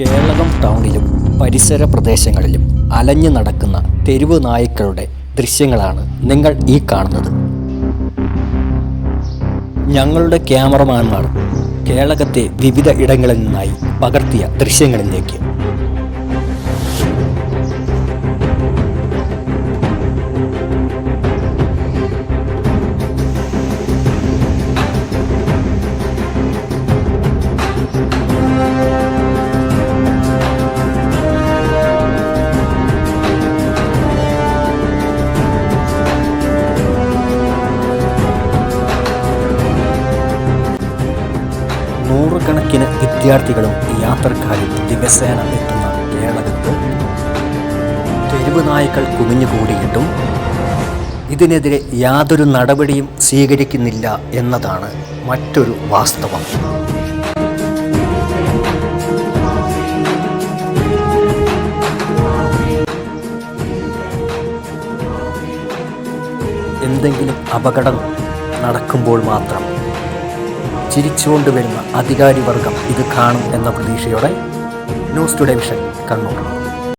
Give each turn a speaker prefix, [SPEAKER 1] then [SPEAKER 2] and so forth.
[SPEAKER 1] കേരളം ടൗണിലും പരിസര പ്രദേശങ്ങളിലും അലഞ്ഞു നടക്കുന്ന തെരുവ് നായ്ക്കളുടെ ദൃശ്യങ്ങളാണ് നിങ്ങൾ ഈ കാണുന്നത്. ഞങ്ങളുടെ ക്യാമറമാന്മാർ കേരളത്തെ വിവിധ ഇടങ്ങളിൽ നിന്നായി പകർത്തിയ ദൃശ്യങ്ങളിലേക്ക് നൂറുകണക്കിന് വിദ്യാർത്ഥികളും യാത്രക്കാരും ദിവസേന എത്തുന്ന കേരളത്തിൽ തെരുവ് നായ്ക്കൾ കുമിഞ്ഞുകൂടിയിട്ടും ഇതിനെതിരെ യാതൊരു നടപടിയും സ്വീകരിക്കുന്നില്ല എന്നതാണ് മറ്റൊരു വാസ്തവം. എന്തെങ്കിലും അപകടം നടക്കുമ്പോൾ മാത്രം ചിരിച്ചുകൊണ്ട് വരുന്ന അധികാരി വർഗം ഇത് കാണും എന്ന പ്രതീക്ഷയോടെ ന്യൂസ് ടുഡേ വിഷൻ കണ്ണൂർ.